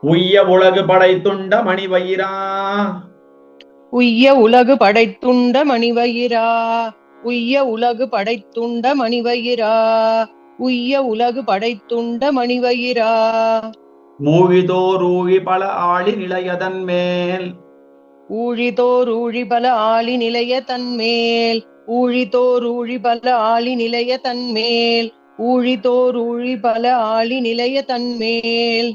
உய்ய உலகு படைத்துண்ட மணிவயிரா. உய்ய உலகு படைத்துண்ட மணிவயிரா. உய்ய உலகு படைத்துண்ட மணிவயிரா. உய்ய உலகு படைத்துண்ட மணிவயிரா. மூழிதோர் ஊழி பல ஆழி நிலையதன் மேல். ஊழிதோர் ஊழி பல ஆளி நிலைய தன்மேல் ஊழிதோர் ஊழி பல ஆளி நிலைய தன்மேல் ஊழிதோர் ஊழி பல ஆளி நிலைய தன்மேல்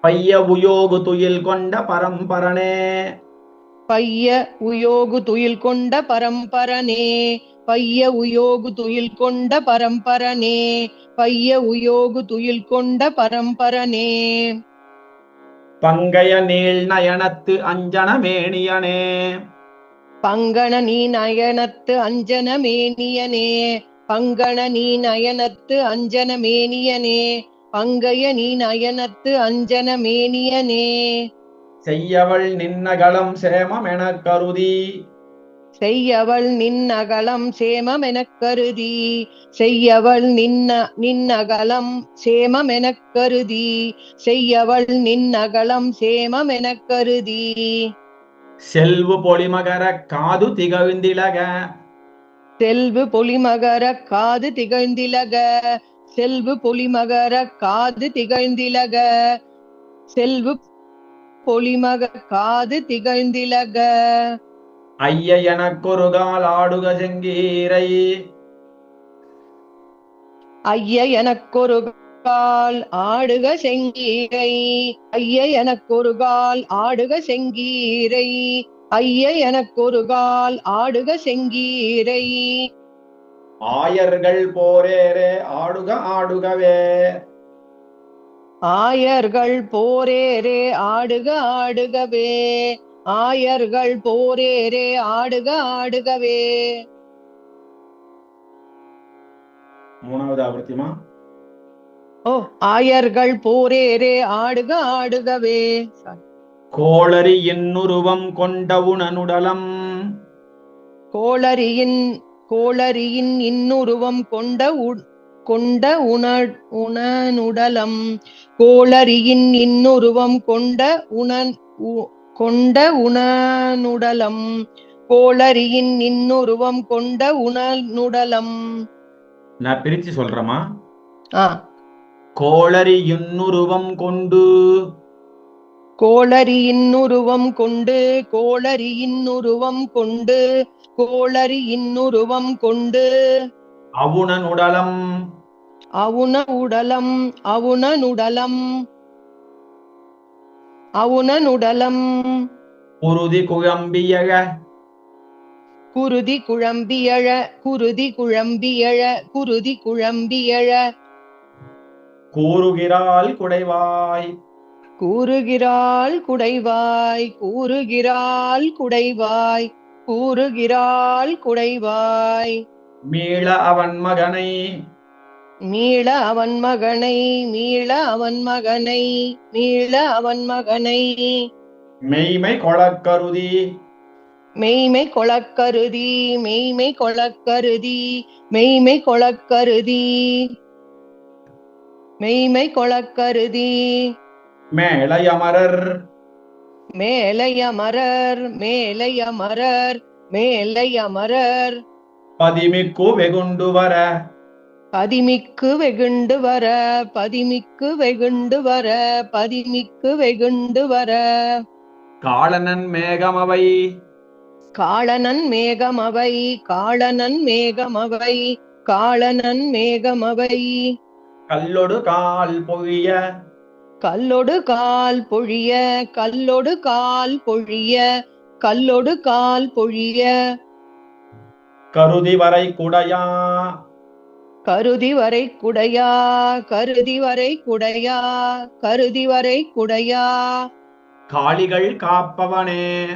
பைய உயோகு துயில் கொண்ட பரம்பரனே. பைய உயோகு துயில் கொண்ட பரம்பரனே. பைய உயோகு துயில் கொண்ட பரம்பரனே. பைய உயோகு துயில் கொண்ட பரம்பரனே. பங்கைய நீள் நயனத்து அஞ்சன மேனியனே. பங்கண நீ நயனத்து அஞ்சன மேனியனே. பங்கண நீ நயனத்து அஞ்சன மேனியனே. பங்கைய நீ நயனத்து அஞ்சன மேனியனே. செய்யவள் நின்னகலம் சேமம் எனக் கருதி. செய்யவள் நின்னகலம் சேமம் எனக் கருதி. செய்யவள் நின்ன நின்னகலம் சேமம் எனக் கருதி. செய்யவள் நின்னகலம் சேமம் எனக் கருதி. செல்வு பொலிமகர காது திகழ்ந்திலக. செல்வு பொலிமகர காது திகழ்ந்திலக. செல்வு பொலிமகர காது திகழ்ந்திலக. செல்வு பொலிமக காது திகழ்ந்திலக. ஐய எனக்கொரு கால் ஆடுக செங்கீரை. ஐய எனக்கொரு கால் ஆடுக செங்கீரை. ஐய எனக்கொரு கால் ஆடுக செங்கீரை. ஐய எனக்கொரு கால் ஆடுக செங்கீரை. ஆயர்கள் போரேரே ஆடுக ஆடுகவே. ஆயர்கள் போரேரே ஆடுக ஆடுகவே. ஆயர்கள் போரேரே ஆடுக ஆடுகவே. மூணாவது ஆவர்த்திமா. ஓ ஆயர்கள் போரேரே ஆடுக ஆடுகவே. கோளரி இன்னுருவம் கொண்ட உணனுடலம். கோளரியின் கோளரியின் இன்னுருவம் கொண்ட கொண்ட உண உணனுடலம். கோளரியின் இன்னுருவம் கொண்ட உணன் கொண்ட உணனுடலம். கோளரியின் இன்னுருவம் கொண்ட உணனுடலம். நான் பிரிச்சு சொல்றேமா ஆ. கோளரி இன்னுருவம் கொண்டு. கோளரி இன்னுருவம் கொண்டு கோளரி இன்னுருவம் கொண்டு. கோளரி இன்னுருவம் கொண்டு. அவுணனுடலம் அவுண உடலம் அவுணனுடலம் அவுணனுடலம் குருதி குழம்பியக குருதி குழம்பியழ குருதி குழம்பியழ குருதி குழம்பியழ. கூறுகிறாள் குடைவாய். கூறுகிறாள் குடைவாய் கூறுகிறாள் குடைவாய். கூறுகிறாள் குடைவாய். மீள அவன் மகனை. மீள அவன் மகனை மீள அவன் மகனை மீள அவன் மகனை. மெய்மை கொளக்கருதி மெய்மை கொளக்கருதி மெய்மை கொளக்கருதி மெய்மை கொளக்கருதி மெய்மை கொளக்கருதி மேலையமரர் மேலையமரர் மேலையமரர் மேலையமரர். பதிமிக்கு வெகுண்டு வர. பதிமிக்கு வெகுண்டு வர பதிமிக்கு வெகுண்டு வர பதிமிக்கு வெகுண்டு வர. காளனன் மேகமவை. காளனன் மேகமவை காளனன் மேகமவை காளனன் மேகமவை. கல்லொடு கால் பொழிய. கல்லொடு கால் பொழிய கல்லொடு கால் பொழிய கல்லொடு கால் பொழிய. கருதி வரை குடையா. கருதி வரை குடையா கருதி வரை குடையா கருதி வரை குடையா. காளிகள் காப்பவனே.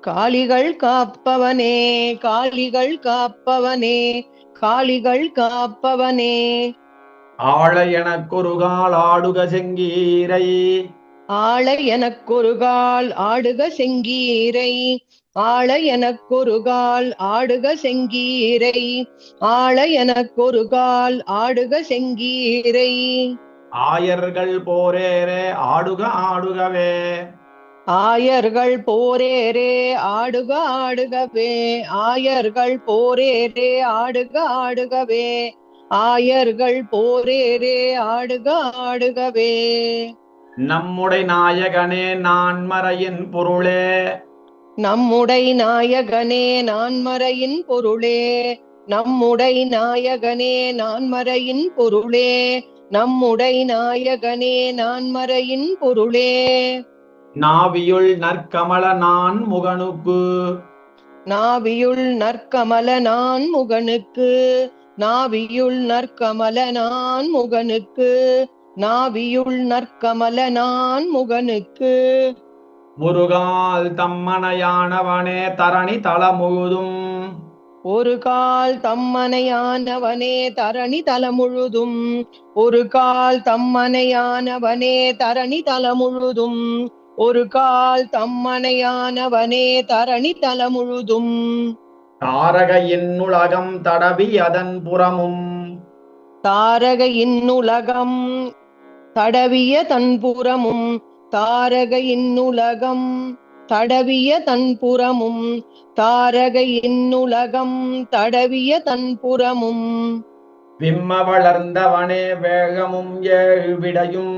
காளிகள் காப்பவனே காளிகள் காப்பவனே காளிகள் காப்பவனே. ஆழ எனக்கொரு கால் ஆடுக செங்கீரை. ஆள எனக்கொரு கால் ஆடுக செங்கீரை. ஆள எனக்கொரு கால் ஆடுக செங்கீரை. ஆள எனக்கொரு கால் ஆடுக செங்கீரை. ஆயர்கள் போரேரே ஆடுக ஆடுகவே. ஆயர்கள் போரேரே ஆடுக ஆடுகவே. ஆயர்கள் போரேரே ஆடுக ஆடுகவே. ஆயர்கள் போரேரே ஆடுக ஆடுகவே. நம்முடை நாயகனே நான்மறையின் பொருளே. நம்முடை நாயகனே நான்மறையின் பொருளே. நம்முடை நாயகனே நான்மறையின் பொருளே. நம்முடை நாயகனே நான்மறையின் பொருளே. நாவியுள் நற்கமல நான் முகனுக்கு. நாவியுள் நற்கமல நான் முகனுக்கு. நாவியுள் நற்கமல நான் முகனுக்கு நாவியுள் நற்கமல நான் முகனுக்கு. முருகால் தம்மனையானவனே தரணி தலமுழுதும். ஒரு கால் தம்மனையானவனே தரணி தலமுழுதும். ஒரு கால் தம்மனையானவனே தரணி தலமுழுதும். ஒரு கால் தம்மனையானவனே தரணி தலமுழுதும். தாரக இன்னுலகம் தடவி அதன் புறமும். தாரக இன்னுலகம் தடவிய தன்புறமும் தாரக இன்னுலகம் தடவிய தன்புறமும் தாரக இன்னுலகம் தடவிய தன்புறமும் விம்ம வளர்ந்தவனே வேகமும் ஏழு விடையும்.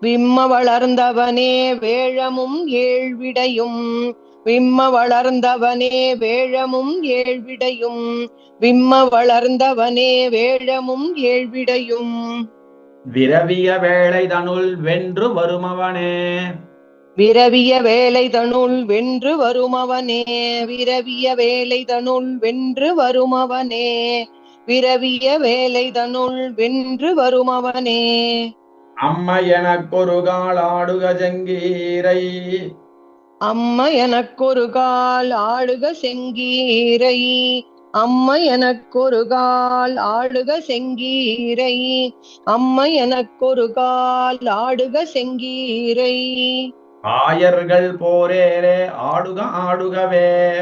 விம்ம வளர்ந்தவனே வேழமும் ஏழ்விடையும் விம்ம வளர்ந்தவனே வேழமும் ஏழ்விடையும். விம்ம வளர்ந்தவனே வேழமும் ஏழ்விடையும். விரவிய வேளை தனுள் வென்று வருமவனே. விரவிய வேலை தனுள் வென்று வருமவனே. விரவிய வேலை தனுள் வென்று வருமவனே. விரவிய வேலை தனுள் வென்று வருமவனே. அம்ம எனக்கொரு கால் ஆடுக ஜங்கீரை. அம்மா எனக்கொரு கால் ஆடுக செங்கீரை. அம்மா எனக்கொரு கால் ஆடுக செங்கீரை. அம்மா எனக்கொரு கால் ஆடுக செங்கீரை. ஆயர்கள் போரேரே ஆடுக ஆடுகவே.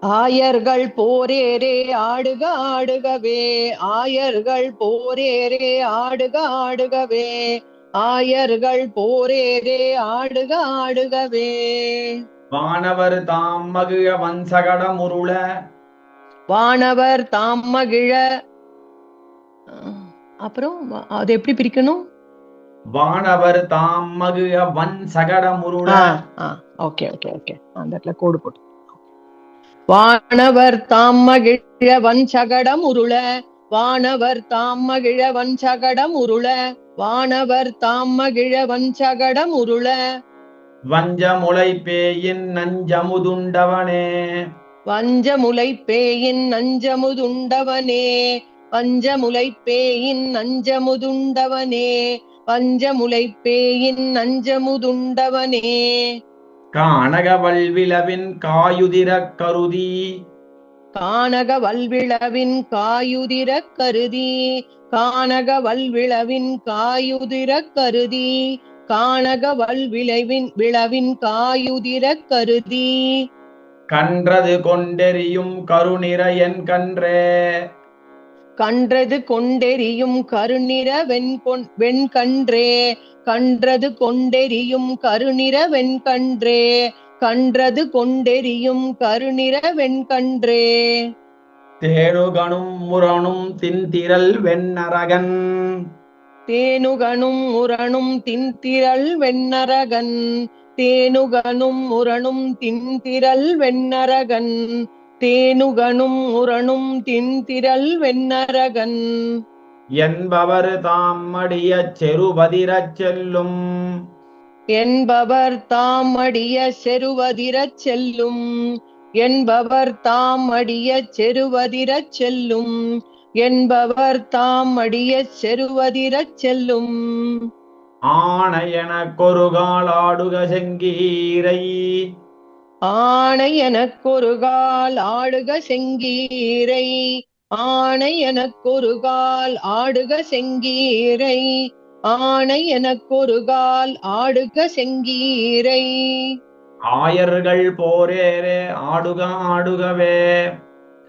ஆயர்கள் போரேரே ஆடுக ஆடுகவே. ஆயர்கள் போரேரே ஆடுக ஆடுகவே. ஆயர்கள் போரேரே ஆடுக ஆடுகவே. வானவர் தாம் மகிழ வன்சகட முருள. வானவர் தாம் மகிழ. அப்புறம் அது எப்படி பிரிக்கணும்? வானவர் தாம் மகிழ வன் சகட முருள ஓகே ஓகே ஓகே. அந்த இடத்துல கோடு போட்டு. வானவர் தாம் மகிழ வஞ்சகடம் உருள வானவர் தாம் மகிழ வஞ்சகடம் உருள வானவர் தாம் மகிழ வஞ்சகடம் உருள. வஞ்ச முளை பேயின் நஞ்சமுதுண்டவனே. வஞ்சமுலை பேயின் நஞ்சமுதுண்டவனே. வஞ்சமுலை பேயின் நஞ்சமுதுண்டவனே. வஞ்சமுலை பேயின் நஞ்சமுதுண்டவனே. கானக வல்விளவின் காயுதிரக் கருதி. கானக வல்விளவின் காயுதிர கருதி. கானக வல்விளவின் காயுதிர கருதி கானக வல்விளைவின் விளவின் காயுதிர கருதி. கன்றது கொண்டெறியும் கருநிற என் கன்றே. கன்றது கொண்டெறியும் கருநிற வெண்கொண் வெண்கன்றே கன்றது கொண்டெறியும் கருநிற வெண்கன்றே கன்றது கொண்டெறியும் கருநிற வெண்கன்றே தேனுகனும் முரணும் தின்திரல் வெண்ணரகன். தேனுகனும் முரணும் தின்திரள் வெண்ணரகன். தேனுகனும் முரணும் தின்திரள் வெண்ணரகன். தேனுகனும் முரணும் தின்திரள் வெண்ணரகன். என்பவர் தாம் அடிய செருபதிரச் செல்லும். என்பவர் தாம் அடிய செருவதிரச் செல்லும். என்பவர் தாம் அடிய செருவதிரச் செல்லும். என்பவர் தாம் அடிய செருவதிரச் செல்லும். ஆணையன கொருகால் ஆடுக செங்கீரை. ஆணை எனக்கொரு கால் ஆடுக செங்கீரை. ஆணை எனக்கொரு கால் ஆடுக செங்கீரை. ஆணை எனக்கொரு கால் ஆடுக செங்கீரை. ஆயர்கள் போரேரே ஆடுக ஆடுகவே.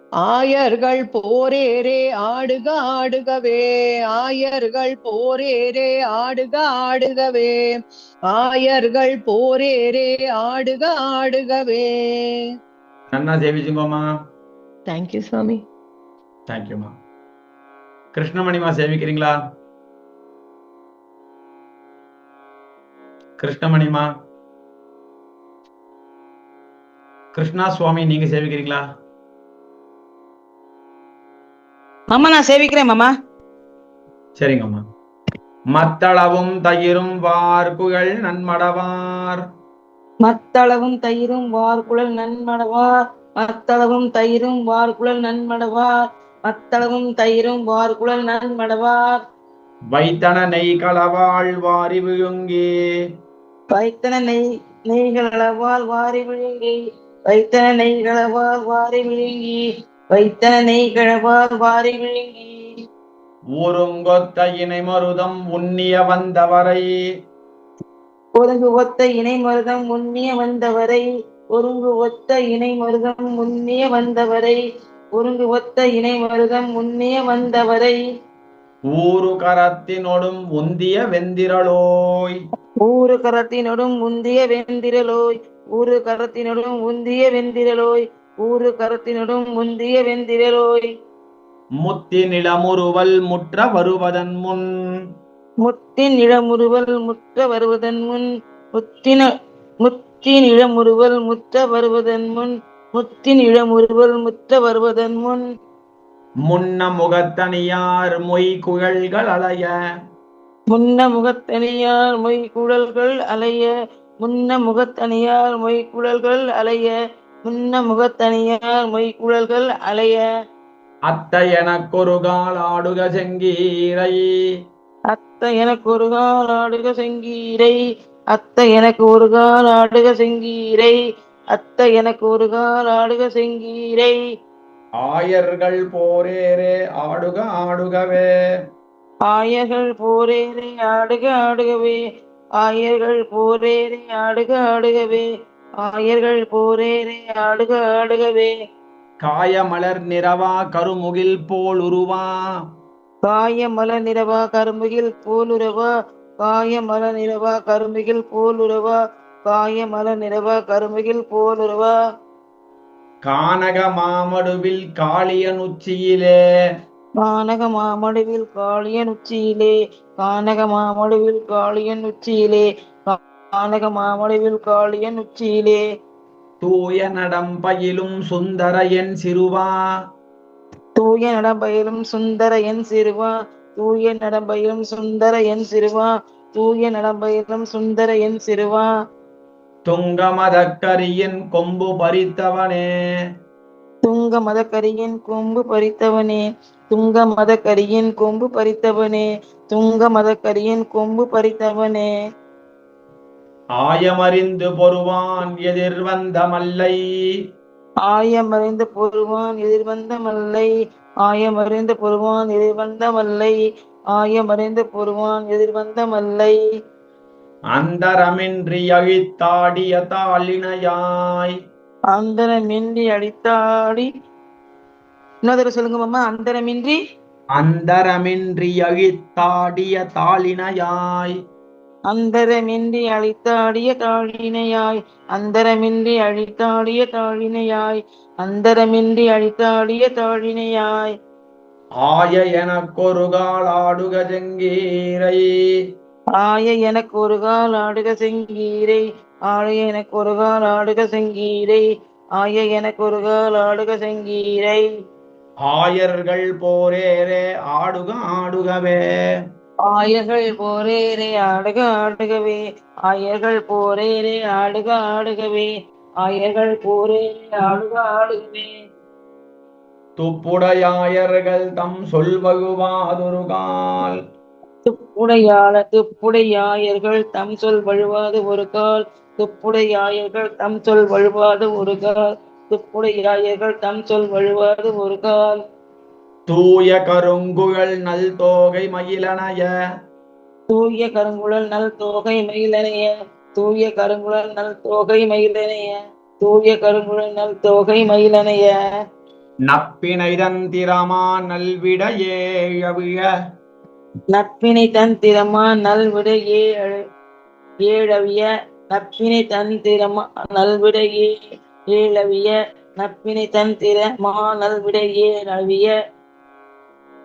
ஆயர்கள் போரேரே ஆடுக ஆடுகவே. ஆயர்கள் போரேரே ஆடுக ஆடுகவே. ஆயர்கள் போரேரே ஆடுக ஆடுகவே. நன்னா சேவிச்சுங்கோமா தேங்க்யூ சுவாமி. தேங்க்யூமா கிருஷ்ணமணிமா சேவிக்கிறீங்களா? கிருஷ்ணமணிமா கிருஷ்ணா சுவாமி நீங்க சேவிக்கிறீங்களா? மாமா நான் சேவிக்கிறேன் மாமா. சரிங்கம்மா மத்தளவும் தயிரும் வார்குகள் நன்மடவார். மத்தளவும் தயிரும் வார்குழல் நன்மடவார். மத்தளவும் தயிரும் வார்குழல் நன்மடவார். மத்தளவும் தயிரும் வார்குழல் நன்மடவார். வைத்தன நெய் களவாள் வாரி விழுங்கி. வைத்தன நெய் நெய்களவால் வாரி விழுங்கி. வைத்தன நெய்களவால் வாரி விழுங்கி வைத்தன நெய்களவால் வாரி விழுங்கி. ஊருங்கொத்த இணை மருதம் உன்னிய வந்தவரை. ஒருங்கு ஒத்த இணை மருதம் முன்னிய வந்தவரை. ஒருங்கு ஒத்த இணை மருதம் முன்னிய வந்தவரை. ஒருங்கு ஒத்த இணை மருதம் முன்னிய வந்தவரை. ஊரு கரத்தினொடும் உந்திய வெந்திரளோய் ஊரு கரத்தினொடும் முந்திய வெந்திரலோய். ஊரு கரத்தினொடும் முந்திய வெந்திரலோய் ஊரு கரத்தினொடும் முந்திய வெந்திரலோய். முத்தி நிலமுறுவல் முற்ற வருவதன் முன். முத்தின் இளமுறுவல் முற்ற வருவதன் முன். முத்தின முத்தின் இளமுறுவல் முற்ற வருவதன் முன். முத்தின் இளமுறுவல் முற்ற வருவதன் முன். முன்ன முகத்தனியார் மொய் குழல்கள் அலைய. முன்ன முகத்தனியார் மொய் குழல்கள் அலைய. முன்ன முகத்தனியார் மொய் குழல்கள் அலைய முன்ன முகத்தனியார் மொய் குழல்கள் அலைய. அத்த எனக்கொரு கால் ஆடுக செங்கீரை. அத்த எனக்கு ஒரு கால் ஆடுக செங்கீரை. அத்த எனக்கு ஒரு கால் ஆடுக செங்கீரை. அத்த எனக்கு ஒரு கால் ஆடுக செங்கீரை. ஆயர்கள் போரேரே ஆடுக ஆடுகவே. ஆயர்கள் போரேரே ஆடுக ஆடுகவே. ஆயர்கள் போரேரே ஆடுக ஆடுகவே ஆயர்கள் போரேரே ஆடுக ஆடுகவே. காயமலர் நிறவா கருமுகில் போல் உருவா. காயமல நிறவா கரும்புகில் போலுறவா காயமல நிறவா கரும்புகில் போலுறவா காயமல நிறவா கரும்புகில் போலுறவா கானக மாமடுவில் காளியன் உச்சியிலே. கானக மாமடுவில் காளியன் உச்சியிலே கானக மாமடுவில் காளியன் உச்சியிலே கானக மாமடுவில் காளியன் உச்சியிலே. தூய நடம் பயிலும் சுந்தர என் சிறுவா. தூய நடம்பயிலும் சுந்தர என் சிறுவா. தூய நடம்பயிலும் சுந்தர என் சிறுவா. தூய நடம்பயிலும் சுந்தர என் சிறுவா. துங்க மதக்கரியின் கொம்பு பறித்தவனே. துங்க மதக்கரியின் கொம்பு பறித்தவனே. துங்க மதக்கரியின் கொம்பு பறித்தவனே துங்க மதக்கரியின் கொம்பு பறித்தவனே. ஆயமறிந்து பொறுவான் எதிர் வந்த மல்லை. ஆயமறிந்து பொருவான் எதிர்வந்த மல்லை. ஆயமறிந்து பொருவான் எதிர்வந்த மல்லை. ஆயமறிந்து பொருவான் எதிர்வந்த மல்லை. அந்தரமின்றி அழித்தாடிய தாளினையாய். அந்தரமின்றி அடித்தாடி இன்னொரு சொல்லுங்க மாமா. அந்தரமின்றி? அந்தரமின்றி அழித்தாடிய தாளினையாய். அந்தரமின்றி அழித்தாடிய தாழினையாய் அந்தரமின்றி அழித்தாடிய தாழினையாய் அந்தரமின்றி அழித்தாடிய தாழினையாய் ஆய எனக்கொரு கால் ஆடுக செங்கீரை. ஆய எனக்கு ஒரு கால் ஆடுக செங்கீரை. ஆய எனக்கு ஒரு கால் ஆடுக செங்கீரை. ஆய எனக்கு ஒரு கால் ஆடுக செங்கீரை. ஆயர்கள் போரேரே ஆடுக ஆடுகவே. ஆயர்கள் போரேரே ஆடுக ஆடுகவே. ஆயர்கள் போரேரே ஆடுக ஆடுகவே. ஆயர்கள் போரேரே ஆடுக ஆடுகவே. துப்புடையாயர்கள் தம் சொல்வகுவாதொரு கால் துப்புடையாள துப்புடையாயர்கள் தம் சொல் வழுவாது ஒரு கால். துப்புடையாயர்கள் தம் சொல் வழுவாது ஒரு கால். துப்புடையாயர்கள் தம் சொல் வழுவாது ஒரு கால் தூய கருங்குழல் நல் தோகை மயிலனைய தூய கருங்குழல் நல் தோகை மயிலனைய தூய கருங்குழல் நல் தோகை மயிலனைய தூய கருங்குழல் நல் தோகை மயிலனைய நப்பினை தந்திரமா நல்விட ஏழவிழ. நட்பினை தந்திரமா நல்விட ஏழ ஏழவிய நட்பினை தந்திரமா நல்விட ஏ ஏழவிய நட்பினை தந்திரமா நல்விட ஏழவிய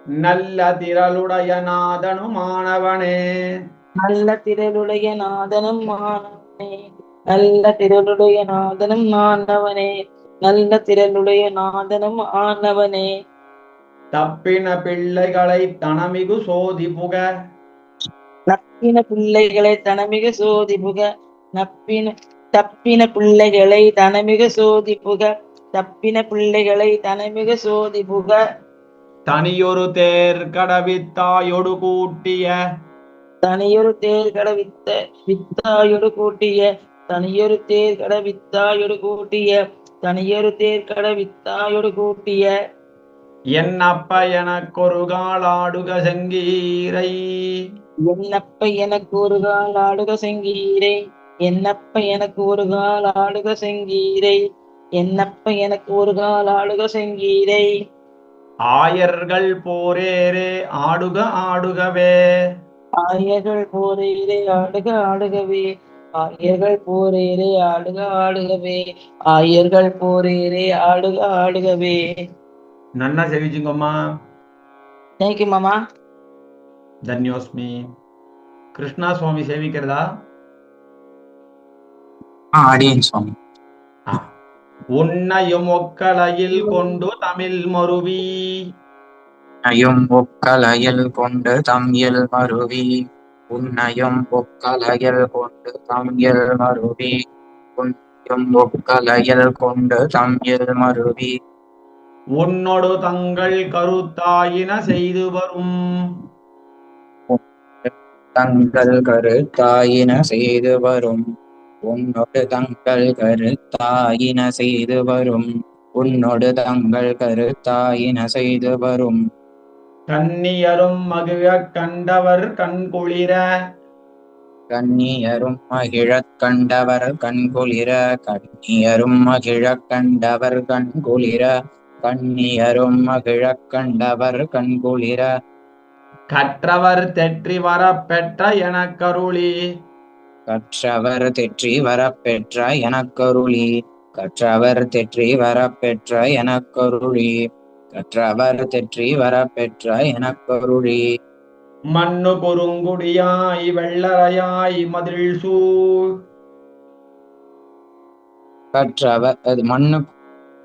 நல்ல திரளுடைய நாதனுமானவனே நல்ல திரளுடைய நாதனும் மாணவனே. நல்ல திரளுடைய நாதனும் மாணவனே. நல்ல திரளுடைய நாதனும் ஆனவனே தப்பின பிள்ளைகளை தனமிகு சோதி புக. நப்பின பிள்ளைகளை தனமிக சோதி புக. நப்பின தப்பின பிள்ளைகளை தனமிக சோதி புக தப்பின பிள்ளைகளை தனமிக சோதி புக. தனியொரு தேர் கடவித்தாயொடு கூட்டிய. தனியொரு தேர் கட வித்த வித்தாயொடு கூட்டிய. தனியொரு தேர் கட வித்தாயொடு கூட்டிய தனியொரு தேர் கட வித்தாயொடு கூட்டிய. என்னப்ப எனக்கொரு காலாடுக செங்கீரை. என்னப்ப எனக்கு ஒரு கால் ஆடுக செங்கீரை. என்னப்ப எனக்கு ஒரு கால் ஆடுக செங்கீரை? என்னப்ப எனக்கு ஒரு கால் ஆடுக செங்கீரை? ஆயர்கள் போரேரே ஆடுக ஆடுகவே. ஆயர்கள் போரேரே ஆடுக ஆடுகவே. ஆயர்கள் போரேரே ஆடுக ஆடுகவே. ஆயர்கள் போரேரே ஆடுக ஆடுகவே. நன்னா செவிச்சுங்கம்மா. தேங்க்யூ மாமா. தன்யோஸ்மி. கிருஷ்ணா சுவாமி சேவிக்கிறதா? அடியேன் சுவாமி. உன்னையும் ஒக்கலையில் கொண்டு தமிழ் மருவி உன்னையும் ஒக்கலையில் கொண்டு தம்யல் மருவி உன்னையும் ஒக்கலையில் கொண்டு தம்யல் மருவி உன்னையும் ஒக்கலையில் கொண்டு தம்யல் மருவி உன்னொடு தங்கள் கருத்தாயின செய்து வரும் தங்கள் கருத்தாயின செய்து வரும் உன்னோடு தங்கள் கருத்தாயின செய்து வரும். உன்னோடு தங்கள் கருத்தாயின செய்து வரும். கன்னியரும் மகிழ கண்டவர் கண்குளிர. கண்ணியரும் மகிழக் கண்டவர் கண்குளிர. கண்ணியரும் மகிழக் கண்டவர் கண்குளிர. கண்ணியரும் மகிழக் கண்டவர் கண்குளிர. கற்றவர் தெற்றி வர பெற்ற எனக்கருளி. கற்றவர் தெற்றி வரப்பெற்ற எனக்கருளி. கற்றவர் தெற்றி வரப்பெற்ற எனக்கருளி. கற்றவர் தெற்றி வரப்பெற்ற எனக்கருளி. மண்ணு குறுங்குடியாய் வெள்ளரையாய் மதில் சூழ். கற்றவர் மண்ணு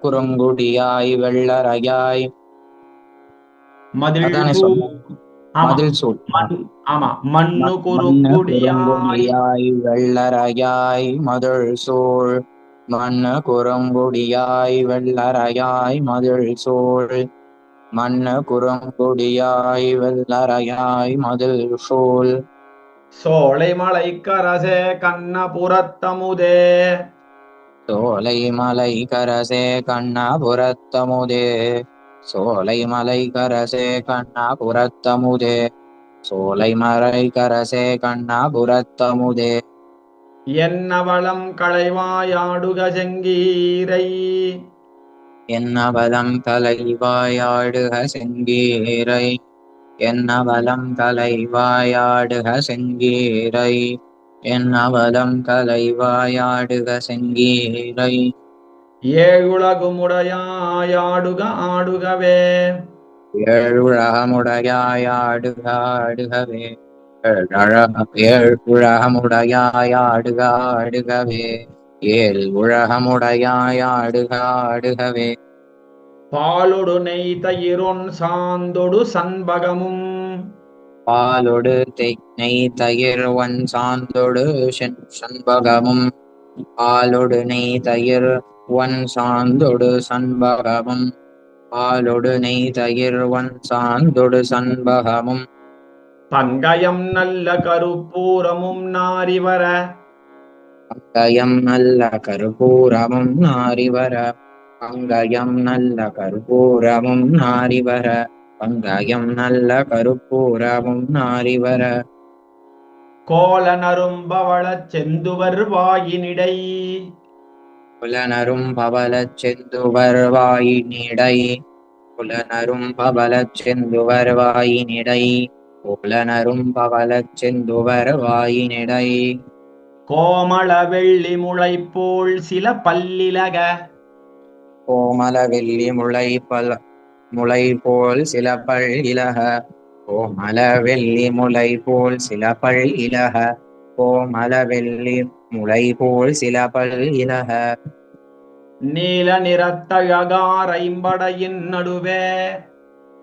குறுங்குடியாய் வெள்ளரையாய். மதில் மதில் மண் ஆமா. மண்ணு குறுங்குடியாய். வெள்ளரையாய் மதுள் சூழ் மண்ணு குறுங்குடியாய் வெள்ளரையாய் மதுள் சூழ் மண்ணு குறுங்குடியாய் வெள்ளரையாய் மதுள் சூழ் சோலை மலை கரசே கண்ணபுரத்தமுதே. சோலை மலை கரசே கண்ணபுரத்தமுதே. சோலை மலை கரசே கண்ணபுரத்தமுதே. சோலை மலை கரசே கண்ணபுரத்தமுதே. என்னவளம் களைவாயாடுக செங்கீரை. என்னவலம் தலைவாயாடுக செங்கீரை. என்னவலம் தலைவாயாடுக செங்கீரை. என்னவலம் தலைவாயாடுக செங்கீரை. ஏழுலகுமுடையாயாடுக ஆடுகவே. ஏழுலகமுடையாயாடுக ஆடுகவே. ஏழுலகமுடையாயாடுக ஆடுகவே. ஏழ் உலகமுடையாயாடுக ஆடுகவே. பாலொடு நெய் தயிரொன் சாந்தொடு சண்பகமும். பாலொடு தென்னை தயிர் வன் சாந்தொடு சண்பகமும். பாலொடு நெய் தயிர் வன் சாந்தொடு சண்பகமும் பாலொடு நெய் தயிர் வன் சாந்தொடு சண்பகமும். பங்கயம் நல்ல கருப்பூரமும் நாரிவர பங்கயம் நல்ல கருப்பூரமும் நாரிவர பங்கயம் நல்ல கருப்பூரமும் நாரிவர பங்கயம் நல்ல கருப்பூரமும் நாரிவர கோல நரும்பவளச் செந்துவர் வாயினிடை. புலனரும் பவலச் செந்துவர் வாயினிடை. புலனரும் பவலச் செந்துவர் வாயினிடை. புலனரும் பவலச் செந்துவர் வாயினிடை. கோமள வெள்ளி முளை போல் சில பல்லிலக. கோமல வெள்ளி முளை பல முளை போல் சில பல் இலக கோமல வெள்ளி முளை போல் சில பல் இலக கோமல வெள்ளி முளை போல் சில பல் இலக நீல நிறத்தழகார் ஐம்படையின் நடுவே.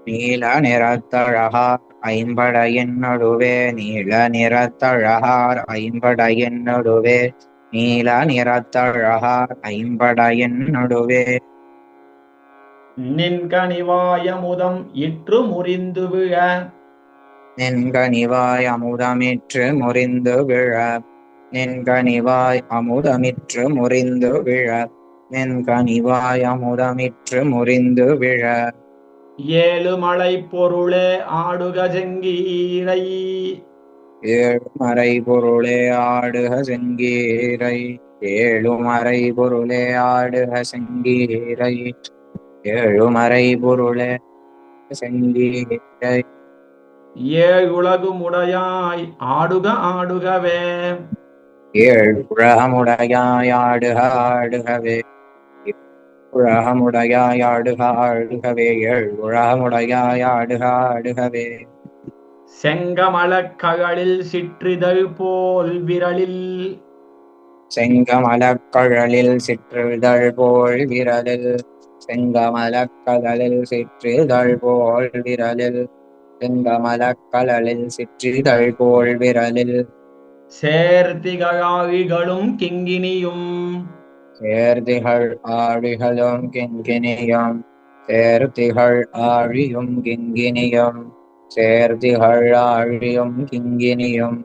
நீல நிறத்தழகார் ஐம்படையின் நடுவே. நீல நிறத்தழகார் ஐம்படையின் நடுவே. நீல நிறத்தழகார் ஐம்படையின் நடுவே. நின்கனிவாய முதம் இற்று முறிந்து விழ. நின்கனிவாய் அமுதமிற்று முறிந்து விழ. நின்கனிவாய் அமுதமிற்று முறிந்து விழ. நின்கனிவாய் அமுதமிற்று முறிந்து விழ. ஏழு மலை பொருளே ஆடுக செங்கீரை ஏழுமறை பொருளே ஆடுக செங்கீரை ஏழுமறை பொருளே ஆடுக செங்கீரை ஏழுமறை பொருளே செங்கீரை ஏழ் ஆடுகவே உலகமுடையாய் ஆடுக ஆடுகவே. ஏழ் உலகமுடையாய் ஆடுக ஆடுகவே செங்கமலக் கழலில் சிற்றிதழ் போல் விரலில். செங்கமலக்கழலில் சிற்றிதழ் போல் விரலில். செங்கமலக்கடலில் சிற்றிதழ் போல் விரலில். செங்கமலக்கடலில் சிற்றிதழ் போல் விரலில். சேர்த்திகழாழிகளும் கிங்கினியும் சேர்த்திகள் ஆழிகளும் கிங்கினியும் சேர்த்திகள் ஆழியும் கிங்கினியும் சேர்த்திகள் ஆழியும் கிங்கினியும்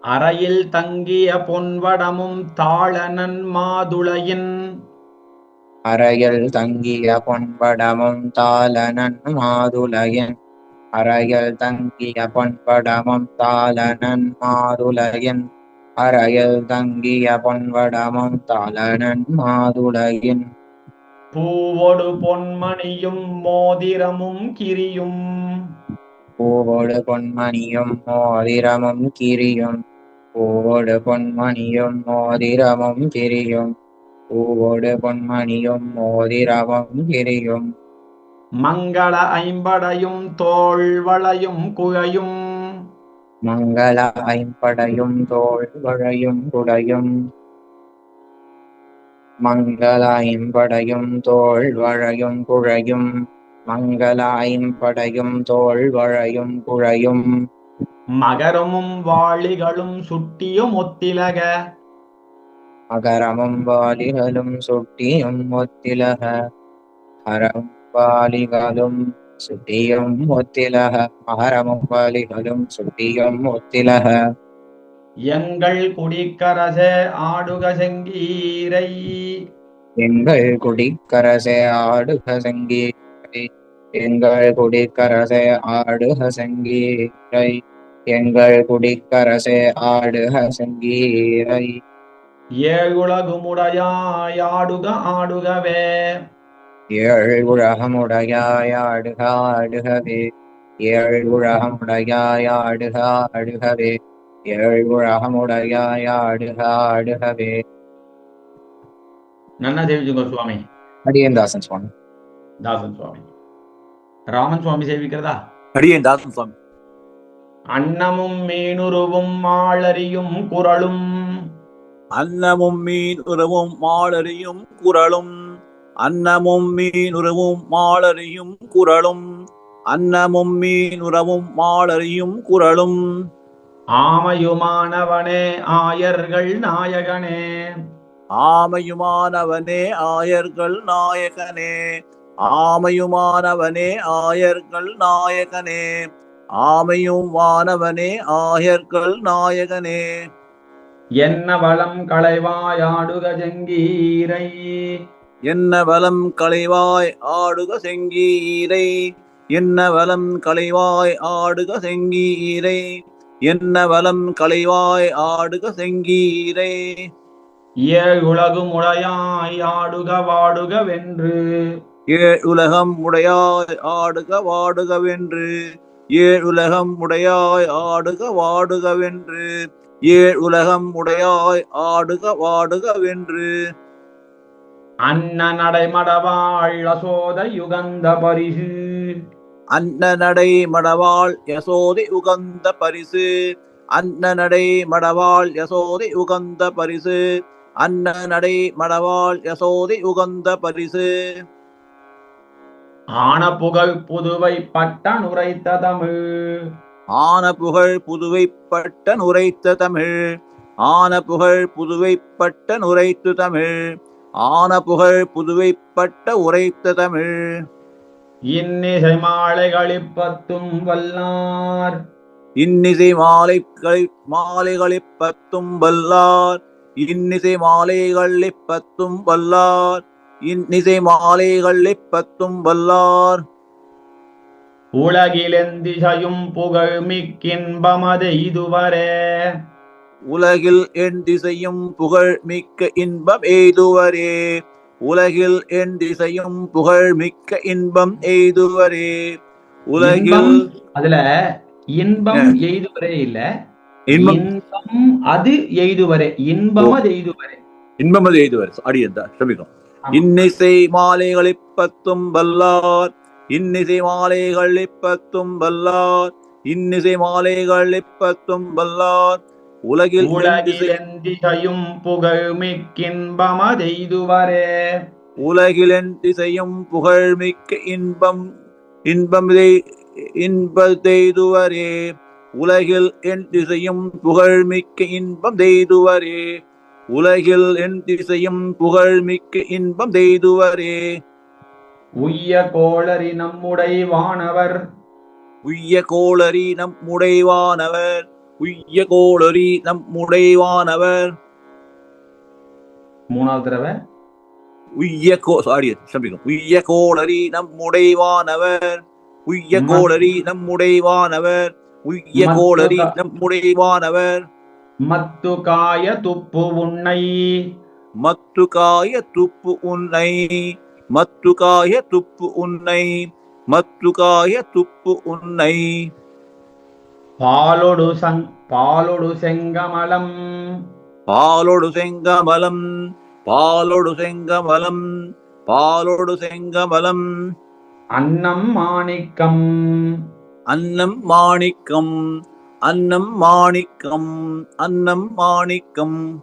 அறையில் தங்கிய பொன்வடமும் தாளனன் மாதுளையின். அறையில் தங்கிய பொன்படமும் தாளனன் மாதுளையன். அறையில் தங்கிய பொன்படமும் தாளனன் மாதுளையன். அறையில் தங்கிய பொன்வடமும் தாளனன் மாதுளையன். பூவொடு பொன்மணியும் மோதிரமும் கிரியும். பூவோடு பொன்மணியும் மோதிரமும் கிரியும். பூவோடு பொன்மணியும் மோதிரமும் கிரியும். பூவோடு பொன்மணியும் மோதிரமும் கிரியும். மங்கள ஐம்படையும் தோள்வளையும் குழையும். மங்கள ஐம்படையும் தோள் வழையும் குடையும் மங்கள ஐம்படையும் தோள் வழையும் குழையும். மங்கள ஐம்படையும் தோள் வழையும் குழையும். மகரமும் வாளிகளும் சுட்டியும் ஒத்திலக. மகரமும் வாலிகளும் சுட்டியும் ஒத்திலக. மகரமும் வாலிகளும் சுட்டியும் ஒத்திலக மகரமும் வாலிகளும் சுட்டியும் ஒத்திலக. எங்கள் குடிக்கரசே ஆடுக செங்கீரை. எங்கள் குடிக்கரசே ஆடுக சங்கீரை. எங்கள் குடிக்கரசே ஆடுக சங்கீரை. எங்கள் குடிக்கரசே ஆடுக சங்கீரை. ஏழுலகுமுடையாய் ஆடுக ஆடுகவே. ஏழ் உலகமுடையாயாடுகாடுகவே ஏழ் உலகமுடையாயாடுகாடுகவே ஏழ் உலகமுடையாயாடுகாடுகவே நன்னா சேவிச்சு சுவாமி. அடியேன் தாசன் சுவாமி தாசன் சுவாமி ராமன் சுவாமி சேவிக்கிறதா? அடியேன் தாசன் சுவாமி அன்னமும் மீனுருவும் மாளறியும் குரலும் அன்னமும் மீனுருவும் மாளறியும் குரலும் அன்னமும் மீன் உறவும் மாலறியும் குரலும் அன்னமும் மீன் உறவும் மாலறியும் குரலும் ஆமையுமானவனே ஆயர்கள் நாயகனே. ஆமையுமானவனே ஆயர்கள் நாயகனே. ஆமையுமானவனே ஆயர்கள் நாயகனே. ஆமையும் வானவனே ஆயர்கள் நாயகனே. என்ன வளம் களைவாயாடுக ஜங்கீரை என்ன வலம் களைவாய் ஆடுக செங்கீரை? என்ன வலம் களைவாய் ஆடுக செங்கீரை? என்ன வலம் களைவாய் ஆடுக செங்கீரை? ஏழுலகும் உடையாய் ஆடுக வாடுக வென்று. ஏழுலகம் உடையாய் ஆடுக வாடுகவென்று ஏழுலகம் உடையாய் ஆடுக வாடுகவென்று ஏழுலகம் உடையாய் ஆடுக வாடுகவென்று அன்ன நடைமடவாள் அசோத யுகந்த பரிசு அன்ன நடை மடவாள் யசோதை உகந்த பரிசு அன்ன நடை மடவாள் யசோதை உகந்த பரிசு அன்ன நடை மடவாள் யசோதை உகந்த பரிசு ஆன புகழ் புதுவை பட்டன் உரைத்த தமிழ் ஆன புகழ் புதுவைப்பட்ட நுரைத்த தமிழ் ஆன புகழ் புதுவைப்பட்ட நுரைத்து தமிழ் ஆன புகழ் புதுவைப்பட்ட உரைத்த தமிழ். இன்னிசை மாலைகளிப்பத்தும் வல்லார். இன்னிசை மாலைகளை மாலைகளிப்பத்தும் வல்லார். இன்னிசை மாலைகளிப்பத்தும் வல்லார். இன்னிசை மாலைகளிப்பத்தும் வல்லார். உலகிலெந்திசையும் புகழ் மிக்கின்பமது இதுவரே. உலகில் என் திசையும் புகழ் மிக்க இன்பம் எய்துவரே. உலகில் என் திசையும் புகழ் மிக்க இன்பம் எய்துவரே. உலகில் அதுல இன்பம் எய்துவரே இல்ல. இன்பம். அது எய்துவரே. இன்பம் அது எய்துவரே. இன்பம் அது எய்துவர். ஆமா. இன்னிசை மாலைகளிப்பத்தும் வல்லார். இன்னிசை மாலைகளிப்பத்தும் வல்லார். இன்னிசை மாலைகளிப்பத்தும் வல்லார். உலகில் உலகிலெந்திசையும் புகழ் மிக்கின்பமது எய்துவரே உலகிலன் திசையும் புகழ் மிக்க இன்பம் இன்பம் இன்பதெய்துவரே உலகில் என் திசையும் புகழ் மிக்க இன்பம் தெய்துவரே உலகில் என் திசையும் புகழ் மிக்க இன்பம் தெய்துவரே உய்ய கோளரி நம்முடை வானவர். உய்ய கோளரி நம் முடைவானவர் உய்ய கோளரி நம் முடைவானவர் மூணாவது தடவை? உய்ய கோ சாரி சம்பிக்கும். உய்ய கோளரி நம் முடைவானவர் உய்ய கோளரி நம் முடைவானவர் உய்ய கோளரி கா- நம் முடைவானவர் மத்து காய துப்பு உன்னை. மத்து காய துப்பு உன்னை. மத்து காய துப்பு உன்னை. மத்து காய துப்பு உன்னை. பாலொடு சங் பாலொடு செங்கமலம். பாலொடு செங்கமலம் பாலொடு செங்கமலம் பாலொடு செங்கமலம். அன்னம் மாணிக்கம். அன்னம் மாணிக்கம் அன்னம் மாணிக்கம் அன்னம் மாணிக்கம்.